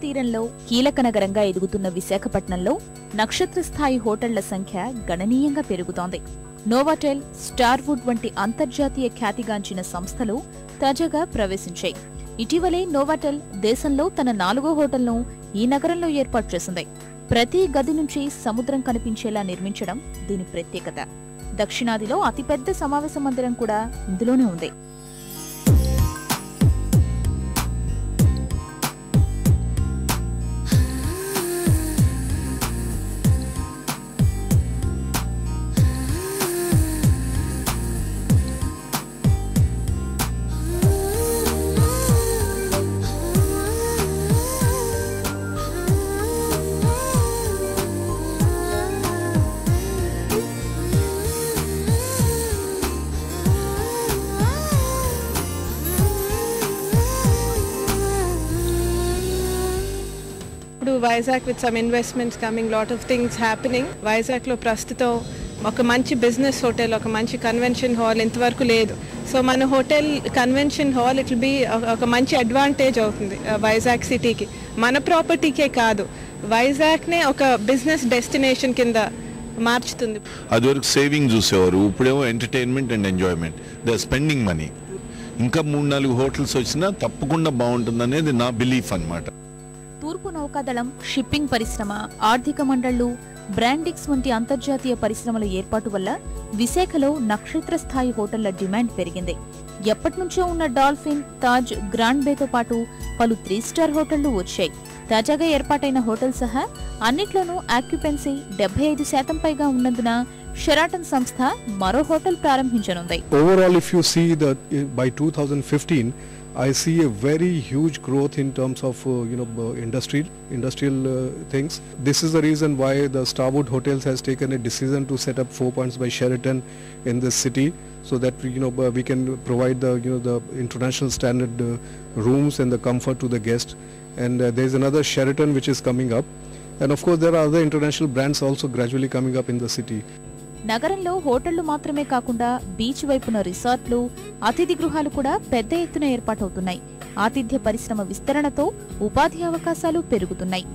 తీరంలో కీలక నగరంగా ఎదుగుతున్న విశాఖపట్నంలో నక్షత్ర స్థాయి హోటళ్ళ సంఖ్య గణనీయంగా పెరుగుతోంది. నోవాటెల్ స్టార్వుడ్ వంటి అంతర్జాతీయ ఖ్యాతిగాంచిన సంస్థలు తాజాగా ప్రవేశించాయి. ఇటీవలే నోవాటెల్ దేశంలో తన నాలుగో హోటల్ను ఈ నగరంలో ఏర్పాటు చేసింది. ప్రతి గది నుంచి సముద్రం కనిపించేలా నిర్మించడం దీని ప్రత్యేకత. దక్షిణాదిలో అతిపెద్ద సమావేశ మందిరం కూడా ఇందులోనే ఉంది. Vizag with some investments coming lot of things happening వైజాగ్లో ప్రస్తుతం ఒక మంచి బిజినెస్ హోటల్ ఒక మంచి కన్వెన్షన్ హాల్ ఇంతవరకు లేదు సో మన hotel convention hall it be ఒక మంచి అడ్వాంటేజ్ అవుతుంది వైజాగ్ సిటీకి మన ప్రాపర్టీకే కాదు వైజాగ్నే ఒక బిజినెస్ డెస్టినేషన్ కింద మార్చుతుంది అది వరకు సేవింగ్ చూసేవారు ఇప్పుడేమో entertainment and enjoyment they spending money ఇంకా మూడు నాలుగు హోటల్స్ వచ్చినా తప్పకుండా బాగుంటుంది అనేది నా బిలీఫ్ అన్నమాట తూర్పు నౌకాదళం షిప్పింగ్ పరిశ్రమ ఆర్థిక మండళ్ళు బ్రాండిక్స్ వంటి అంతర్జాతీయ పరిశ్రమల ఏర్పాటు వల్ల విశాఖలో నక్షత్ర స్థాయి హోటళ్ళ డిమాండ్ పెరిగింది. ఎప్పటినుంచో ఉన్న డాల్ఫిన్ తాజ్ గ్రాండ్ బేతో పాటు పలు త్రీ స్టార్ హోటళ్ళు వచ్చాయి. తాజాగా ఏర్పాటైన హోటల్ సహా అన్నిట్లోనూ ఆక్యుపెన్సీ డెబ్బై ఐదు శాతం పైగా ఉన్నందున షెరాటన్ సంస్థ మరో hotel ప్రారంభించనుంది overall if you see that uh, by 2015 i see a very huge growth in terms of uh, you know uh, industry industrial uh, things this is the reason why the starwood hotels has taken a decision to set up four points by sheraton in this city so that you know uh, we can provide the you know the international standard uh, rooms and the comfort to the guest and uh, there is another sheraton which is coming up and of course there are other international brands also gradually coming up in the city నగరంలో హోటళ్ళు మాత్రమే కాకుండా beach వైపున రిసార్ట్లు అతిథి గృహాలు కూడా పెద్ద ఎత్తున ఏర్పాటవుతున్నాయి. ఆతిథ్య పరిశ్రమ విస్తరణతో ఉపాధి అవకాశాలు పెరుగుతున్నాయి.